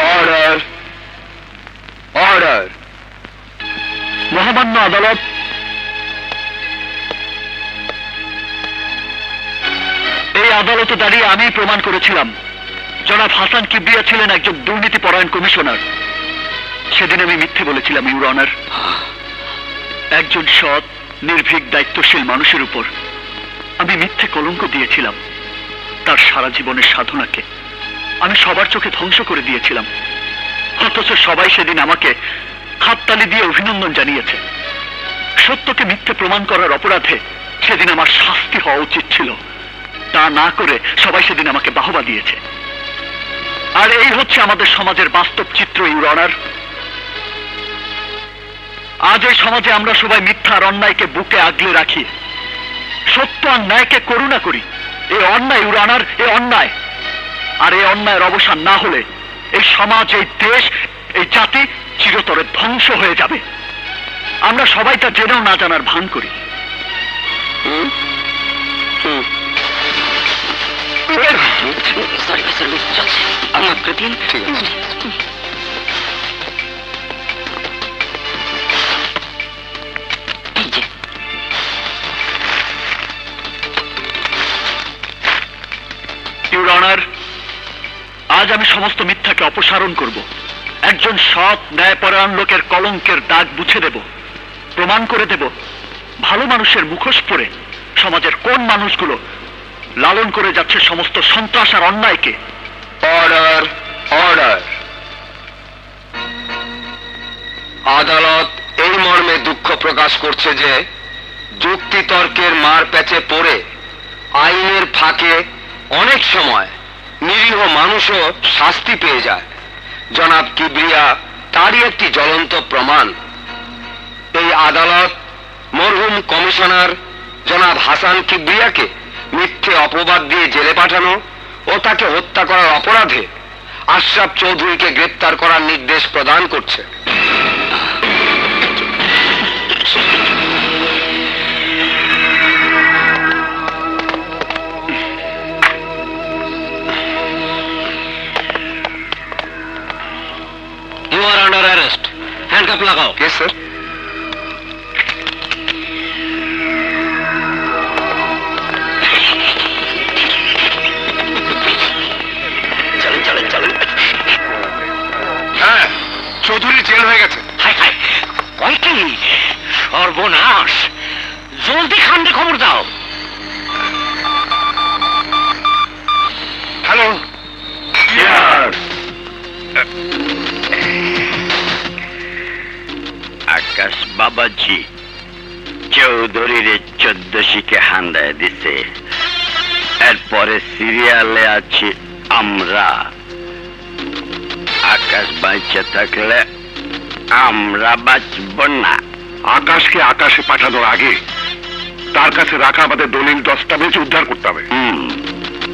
Order order মহামান্য আদালত এই আদালতে দাঁড়িয়ে আমি প্রমাণ করেছিলাম। জনাব হাসান কিবরিয়া ছিলেন একজন দুর্নীতি পরায়ণ কমিশনার। সেদিন আমি মিথ্যে বলেছিলাম, ইউর অনার। একজন সৎ, নির্ভীক, দায়িত্বশীল মানুষের উপর আমি মিথ্যে কলঙ্ক দিয়েছিলাম, তার সারা জীবনের সাধনাকে। আমি সবার চোখে ধ্বংস করে দিয়েছিলাম। অথচ সবাই সেদিন আমাকে হাততালি দিয়ে অভিনন্দন জানিয়েছে। সত্যকে মিথ্যে প্রমাণ করার অপরাধে সেদিন আমার শাস্তি হওয়া উচিত ছিল। তা না করে সবাই সেদিন আমাকে বাহবা দিয়েছে। আর এই হচ্ছে আমাদের সমাজের বাস্তব চিত্র, ইউর অনার। আজ এই সমাজে আমরা সবাই মিথ্যা আর অন্যায়কে বুকে আগলে রাখি। সত্য আর ন্যায়কে করুণা করি। এই অন্যায়, ইউর অনার এ অন্যায়। আর এই অন্যায়ের অবসান না হলে এই সমাজ এই দেশ এই জাতি চিরতরে ধ্বংস হয়ে যাবে আমরা সবাই তা জেনেও না জানার ভান করি সরি স্যার চলছে আমার প্রতি ঠিক আছে আজ আমি সমস্ত মিথ্যাকে অপসারণ করব। একজন সৎ, ন্যায়পরায়ণ লোকের কলঙ্কের দাগ মুছে দেব, প্রমাণ করে দেব, ভালো মানুষের মুখোশ পরে সমাজের কোন মানুষগুলো লালন করে যাচ্ছে সমস্ত সন্ত্রাস আর অন্যায়কে। অর্ডার অর্ডার আদালত এই মর্মে দুঃখ প্রকাশ করছে যে যুক্তিতর্কের মার প্যাচে পড়ে আইনের ফাঁকে অনেক সময় নিরীহ মানুষও শাস্তি পেয়ে যায়। জনাব কিবরিয়া, তারই একটি জ্বলন্ত প্রমাণ। এই আদালত মরহুম কমিশনার জনাব হাসান কিবরিয়াকে মিথ্যে অপবাদ দিয়ে জেলে পাঠানো ও তাকে হত্যা করার অপরাধে আশরাফ চৌধুরীকে গ্রেপ্তার করার নির্দেশ প্রদান করছে। হ্যান্ডকাপ লাগাও। কে স্যার চলেন চলেন চলেন। হ্যাঁ চৌধুরী জেল হয়ে গেছে। হাই হাই কয় কি? সর্বনাশ। জলদি খান্ডে খবর দাও। হ্যালো আকাশ বাবাজি চৌধুরীর চোদ্দশিকে হান্দায় দিছে। এরপরে সিরিয়ালে আছি আমরা। আকাশ বাঁচে থাকলে আমরা বাঁচব না। আকাশকে আকাশে পাঠানোর আগে তার কাছে রাখা আমাদের দলিল দস্তাবেজ উদ্ধার করতে হবে। হুম।